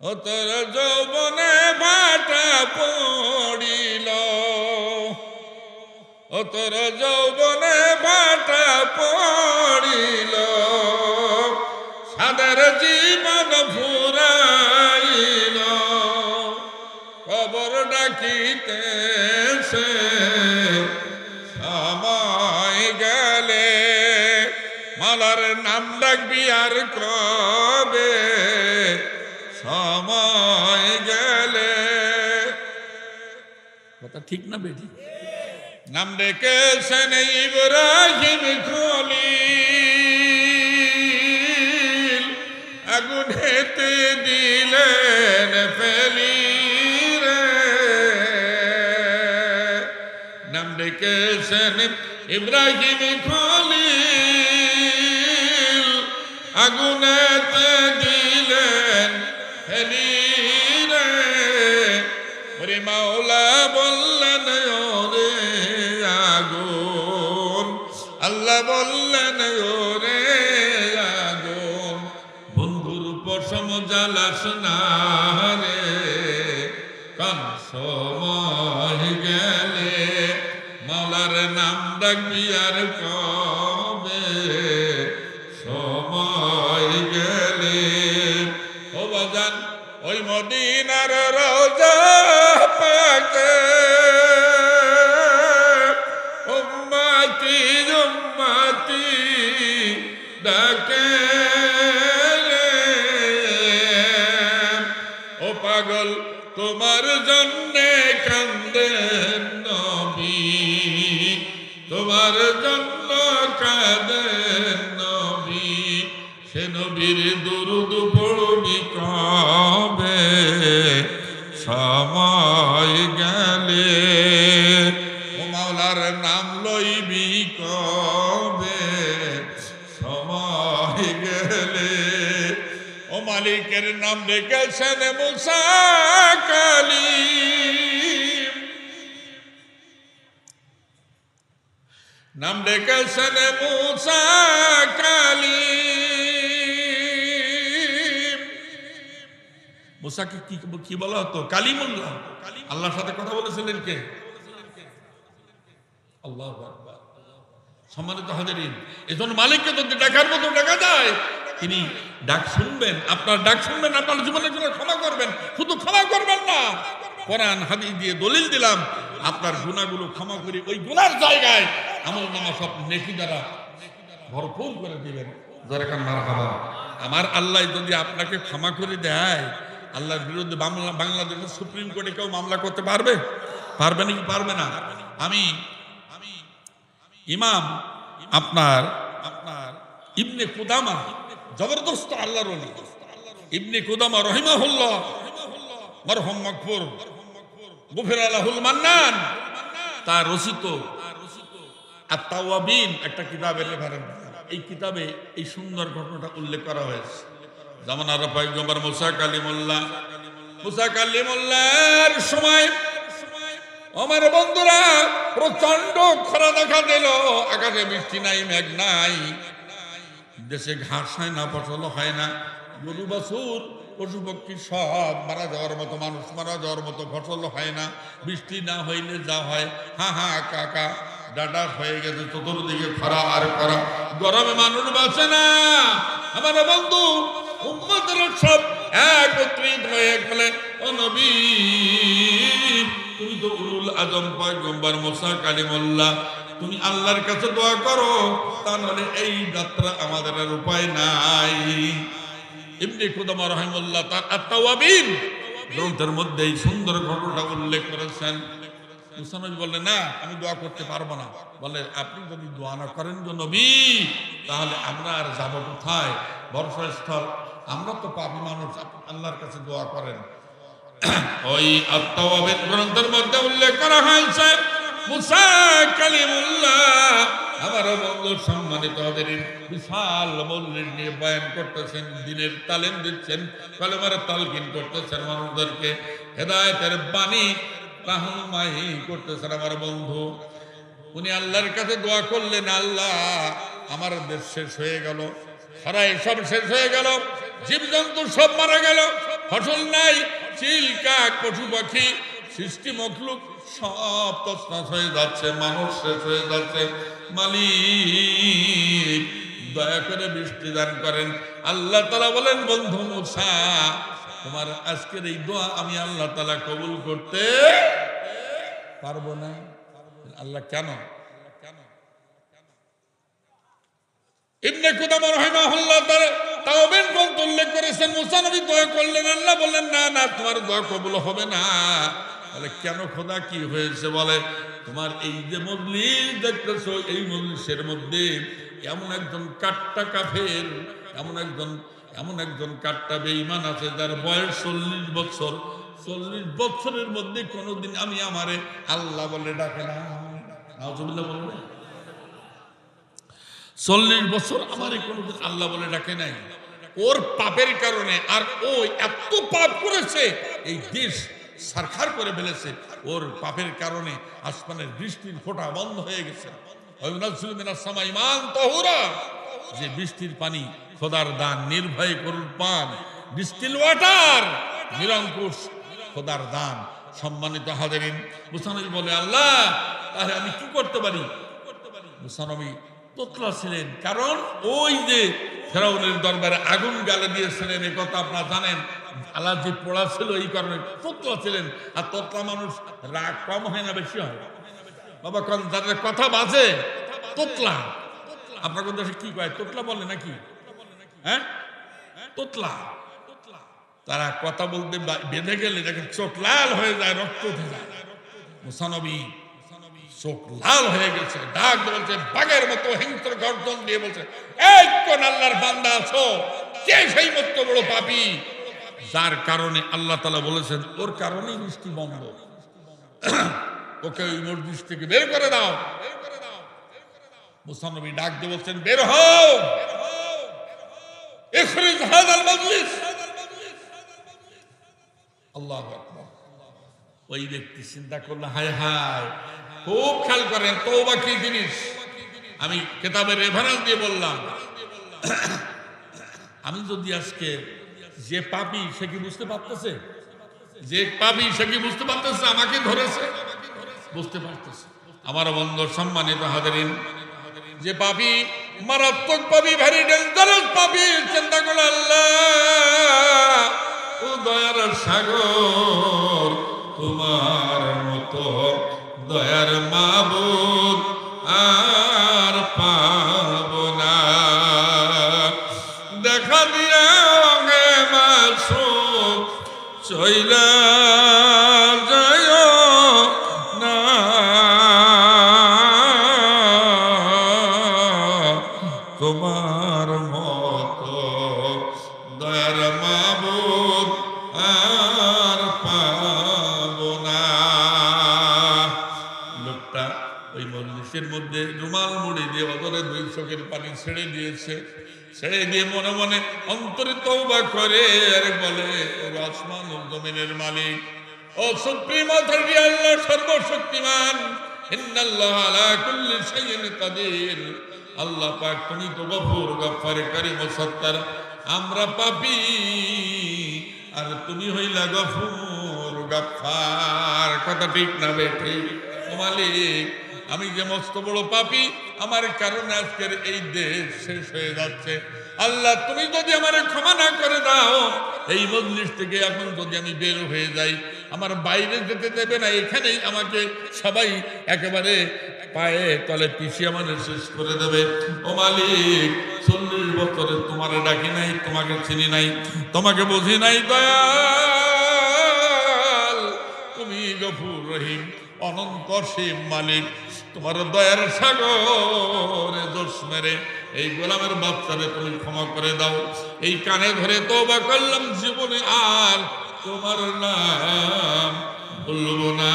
ও তোর যৌবনে ভাটা পড়িল। ও তোর যৌবনে ভাটা পড়িল। সাদের জীবন ফুরাইল। কবর ডাকিতে সে সময় গেলে। মালার নাম ডাকবি আর কবে? কথা ঠিক না বেটি নাম ডেকেছেন ইব্রাহিম খলিল আগুনেতে দিলেন ফেলি রে নাম ডেকেছেন ইব্রাহিম খলিল আগুনেতে দিলেন ফেলি রে ওরে মাওলা বললেন ওরে আগুন। আল্লাহ বললেন ওরে আগুন। বন্ধুর পশম জ্বালাস না রে সময় গেলে মাওলার নাম ডাকবি আর কবে নবীর দুরুদ পড়বি কবে সময় গেলে ও মাওলার নাম লইবি কবে? সময় গেলে ও মালিকের নাম রেখেছেন মুসা কালিম। নাম ডেকেছেন মুসা কালিম। মুসাকে কি কি বলা হতো? কালিমুল্লাহ। আল্লাহর সাথে কথা বলেছিলেন কে? আল্লাহ সম্মানিত হাজারিন এজন্য মালিককে যদি ডাকার মতো ডাকা যায়, তিনি ডাক শুনবেন, আপনার ডাক শুনবেন, আপনার জীবনের জন্য ক্ষমা করবেন, শুধু ক্ষমা করবেন না, কোরআন, হাদিস দিয়ে দলিল দিলাম, আপনার গুণাগুলো ক্ষমা করি ওই গুণার জায়গায় আমল নামা সব নেকি দ্বারা ভরপুর করে দিবেন। জরেখান মারহাবা। আমার আল্লাহ যদি আপনাকে ক্ষমা করে দেয় আল্লাহর বিরুদ্ধে বাংলা বাংলাদেশের সুপ্রিম কোর্টে কেউ মামলা করতে পারবে? পারবে নাকি পারবে না? আমি আমি ইমাম আপনার আপনার ইবনে কুদামা জবরদস্ত আল্লাহর ইবনে কুদামা রহিমাহুল্লাহ। মরহম মকফুর। গুফির আলাহুল মান্নান। তার রচিত আত্মাওয়াবিন একটা কিতাবের রেফারেন্স এই কিতাবে এই সুন্দর ঘটনাটা উল্লেখ করা হয়েছে। যেমন আর পয়গম্বর মুসা কালিমুল্লাহ, মুসা কালিমুল্লাহর সময় আমার বন্ধুরা প্রচণ্ড খরা দেখা দিল, আকাশে বৃষ্টি নাই, মেঘ নাই। দেশে ঘাস হয় না, ফসল হয় না। গরু, বাছুর, পশু, পক্ষী সব মারা যাওয়ার মতো মানুষ, মারা যাওয়ার মতো ফসল হয় না। বৃষ্টি না হইলে যা হয়, হা হা কাকা ডাডা হয়ে গেছে, চতুর্দিকে খরা আর খরা। গরমে মানুষ বাঁচে না। আমার বন্ধু উম্মতের সব একত্রিত হয়ে গেলেন ও নবী, তুমি তো উরুল আজম, পয়গম্বর মোসা কালিমুল্লাহ, তুমি আল্লাহর কাছে দোয়া করো তা নাহলে এই যাত্রা আমাদের আর উপায় নাই। ইবনে খুদামা রহিমুল্লাহ তার আত্মাওয়াবিন গ্রন্থের মধ্যে এই সুন্দর ঘটনাটা উল্লেখ করেছেন। মুসানবী বললেন, না, আমি দোয়া করতে পারব না। বলে, আপনি যদি দোয়া না করেন নবী, তাহলে আমরা আর যাব কোথায়? বর্ষস্থল আমরা তো পাপি মানুষ আল্লাহর কাছে দোয়া করেন। ওই আত্মাওয়াবিন গ্রন্থের মধ্যে উল্লেখ করা হয়েছে, মুসা বন্ধু সম্মানিত বিশাল নিয়ে করতেছেন, দিনের তালিম দিচ্ছেন মানুষদেরকে বাণী করতেছেন আমার বন্ধু। উনি আল্লাহর কাছে দোয়া করলেন, আল্লাহ, আমার দেশ শেষ হয়ে গেল, সারাই সব শেষ হয়ে গেল জীবজন্তু সব মারা গেল। ফসল নাই, চিল, কাক, পশু, পাখি, সৃষ্টি, মখলুক, সব তছনছ হয়ে যাচ্ছে, মানুষ শেষ হয়ে যাচ্ছে। মালিক, দয়া করে বৃষ্টি দান করেন। আল্লাহ তালা বলেন, বন্ধু মুসা, তোমার আজকের এই দোয়া আমি আল্লাহ তালা কবুল করতে পারব না। আল্লাহ কেন? ইবনে কুদামা রাহিমাহুল্লাহ তাআলা তাওবেন গ্রন্থ উল্লেখ করেছেন? মুসা নবী দোয়া করলেন, আল্লাহ বললেন, না না, তোমার দোয়া কবুল হবে না। বলে কেন খোদা কি হয়েছে বলে? তোমার এই যে মজলিস দেখতেছো, এই মজলিসের মধ্যে এমন একজন কাট্টা কাফের, এমন একজন এমন একজন কাট্টা বেঈমান আছে যার বয়স চল্লিশ বছর। চল্লিশ বছরের মধ্যে কোনোদিন আমি আমারে আল্লাহ বলে ডাকে না বলবে চল্লিশ বছর আমার কোনোদিন আল্লাহ বলে ডাকে নাই। ওর পাপের কারণে আর ও এত পাপ করেছে, এই দেশ সারখার করে ফেলেছে। ওর পাপের কারণে আসমানের বৃষ্টির ফোঁটা বন্ধ হয়ে গেছে। যে বৃষ্টির পানি খোদার দান, নির্ভয় করুন পান। ডিস্টিল ওয়াটার, নিরঙ্কুশ খোদার দান। সম্মানিত হাজারিন, মুসানবী বলে, আল্লাহ, তাহলে আমি কি করতে পারি? মুসানবী তোতলা ছিলেন। কারণ ওই যে ফেরাউনের দরবারে আগুন গালে দিয়েছিলেন, এ কথা আপনারা জানেন আল্লাহ যে পোড়া ছিল, এই কারণে তোতলা ছিলেন। আর তোতলা মানুষ রাগ কম হয় না বেশি হয়? বাবা, কন তাদের কথা বাজে, তোতলা। আপনার কোন দেশে কি কয়, তোতলা বলে নাকি? হ্যাঁ? তোতলা। তারা কথা বলতে বেঁধে গেলে দেখেন চোখ লাল হয়ে যায়, রক্ত উঠে যায়। মুসানবী চোখ লাল হয়ে গেছে। ডাক বলছে, বাঘের মতো হিংস্র গর্জন দিয়ে বলছে, এই কোন আল্লাহর বান্দা আছো? কে সেই মত বড় পাপী? যার কারণে আল্লাহ তালা বলেছেন, ওর কারণেই বৃষ্টি বন্ধ। ওকে ওই মসজিদ থেকে বের করে দাও। মুসানবী ডাক দিয়ে বলছেন, বের হও। আল্লাহু ওই ব্যক্তি চিন্তা করল হায় হায় খুব খেয়াল করেন তৌবা কি জিনিস? আমি কেতাবের রেফারেন্স দিয়ে বললাম। আমি যদি আজকে যে পাপি সে কি বুঝতে পারতেছে? যে পাপি সে কি বুঝতে পারতেছে? আমাকে ধরেছে? বুঝতে পারতেছে। আমার বন্ধু সম্মানিত হাজারিন, যে পাপি মারাত্মক পাপি ভেরি ডেঞ্জারাস পাপি, চিন্তা করল আল্লাহ, ও দয়ার সাগর তোমার মতো দয়ার মাবুদ আর পাব না। দেখা দিয়া গে মাসু চইলা তোমার মতো দয়ার মাবুদ রুমাল মুড়ি দিয়ে অদরে দুই চোখের পানি ছেড়ে দিয়েছে। ছেড়ে দিয়ে মনে মনে অন্তরে তৌবা করে আর বলে আসমান জমিনের মালিক। ও সুপ্রিম অথরিটি, আল্লাহ সর্বশক্তিমান। আল্লাহ পাক, তুমি তো গফুর, গফফার কারীম সত্তার। আমরা পাপী। আর তুমি হইলা গফুর, গফফার। কথা ঠিক না বে ঠিক? মালিক আমি যে মস্ত বড় পাপী, আমার কারণে আজকের এই দেশ শেষ হয়ে যাচ্ছে। আল্লাহ, তুমি যদি আমার ক্ষমা না করে দাও, এই মজলিস থেকে এখন যদি আমি বের হয়ে যাই, আমার বাইরে যেতে দেবে না, এখানেই আমাকে সবাই একেবারে পায়ে তলে পিছিয়ে আমাদের শেষ করে দেবে। ও মালিক, চল্লিশ বছরে তোমার ডাকি নাই, তোমাকে চিনি নাই, তোমাকে বুঝি নাই, দয়াল। তুমি গফুর রহিম, অনন্ত মালিক। তোমার দয়ার সাগরে দোষ মেরে এই গোলামের বাচ্চারে তুমি ক্ষমা করে দাও। এই কানে ধরে তোবা করলাম, জীবনে আর তোমার নাম বলব না।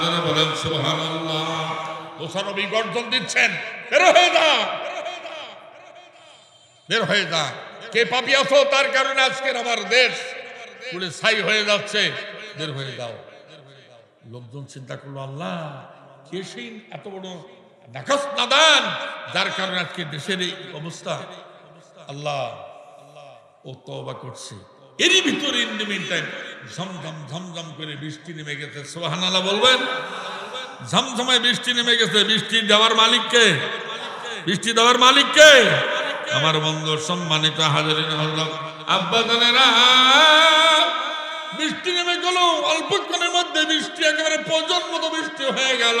যারা বলেন, সুবহানাল্লাহ। মুসানবী গর্জন দিচ্ছেন, বের হয়ে যা, বের হয়ে যা। কে পাপি আছো? তার কারণে আজকের আমার দেশ পুরে ছাই হয়ে যাচ্ছে। বের হয়ে যাও। লোকজন চিন্তা করল, আল্লাহ কে এত বড় নাকাস নাদান যার কারণে আজকে দেশের এই অবস্থা। আল্লাহ, ও তওবা করছে। এরই ভিতরে ইন দ্য মিন টাইম ঝমঝম ঝমঝম করে বৃষ্টি নেমে গেছে। সোহানালা বলবেন? ঝমঝমায় বৃষ্টি নেমে গেছে। বৃষ্টি দেওয়ার মালিককে? বৃষ্টি দেওয়ার মালিককে? আমার বন্ধু সম্মানিত হাজারিন হজরত আব্বা জানেরা বৃষ্টি নেমে গেল। অল্পক্ষণের মধ্যে বৃষ্টি একেবারে প্রজন মতো বৃষ্টি হয়ে গেল।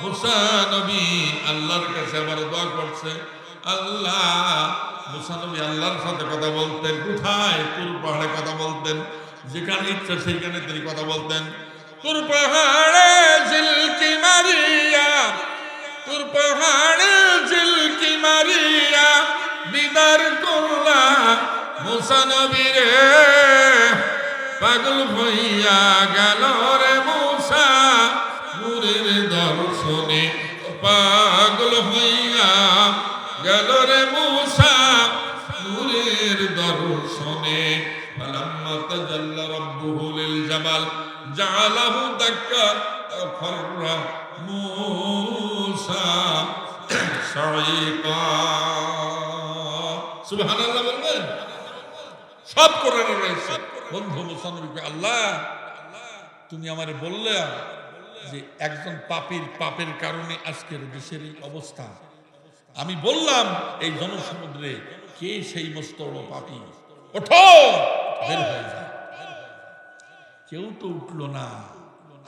মুসা নবী আল্লাহর কাছে আবার দোয়া করছে। আল্লাহ, মুসা নবী আল্লাহর সাথে কথা বলতেন। কোথায়? তুর পাহাড়ে কথা বলতেন। যেখানে ইচ্ছা সেখানে তিনি কথা বলতেন। তুর পাহাড়ে ঝিলকি মারিয়া, তোর পাহাড়ে ঝিলকি মারিয়া, বিদার করলা মুসা নবীরে। পাগল হইয়া গেল রে মুসা নূরের দর্শনে পাগল হইয়া গেল রে মুসা নূরের দর্শনে فلما تجلى ربه للجبل جعله دكا فر موسى صعيقا সুবহান আল্লাহ বলবেন সব কোরআনে রয়েছে বন্ধু মুসানবীকে আল্লাহ তুমি আমারে বললে যে একজন পাপীর পাপের কারণে আজকের দেশের এই অবস্থা। আমি বললাম, এই জনসমুদ্রে কে সেই মস্ত পাপী? ওঠো! বের হয়ে যায় কেউ তো উঠল না।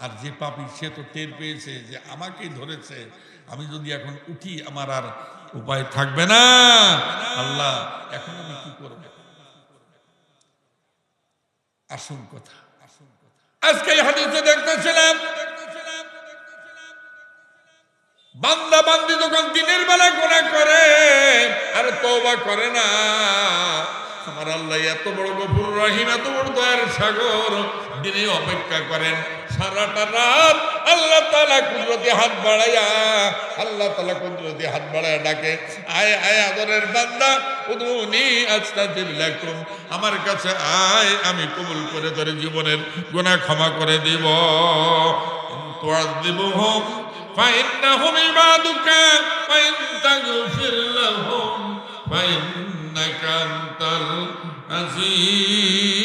আর যে পাপি সে তো টের পেয়েছে যে আমাকে ধরেছে। আমি যদি এখন উঠি, আমার আর উপায় থাকবে না। আল্লাহ, এখন আমি কি করব? আসুন কথা। আজকে হাদিসে দেখতেছিলাম, বান্দা বান্দি যখন দিনের বেলা গোনা করে, আর তওবা করে না, আমার আল্লাহ এত বড় গফুর রহিম, এত বড় দয়ার সাগর দিনে অপেক্ষা করেন সারাটা রাত আল্লাহ তালা কুদরতি হাত বাড়াইয়া আল্লাহ তালা কুদরতি হাত বাড়াইয়া ডাকে আয় আয় আদরের বান্দা উদুনি আস্তাজিল্লাকুম আমার কাছে আয় আমি কবুল করে তোর জীবনের গুনাহ ক্ষমা করে দিব তুআযিবুহুম فإنهم عبادك وإن تغفر لهم فإنك أنت العزيز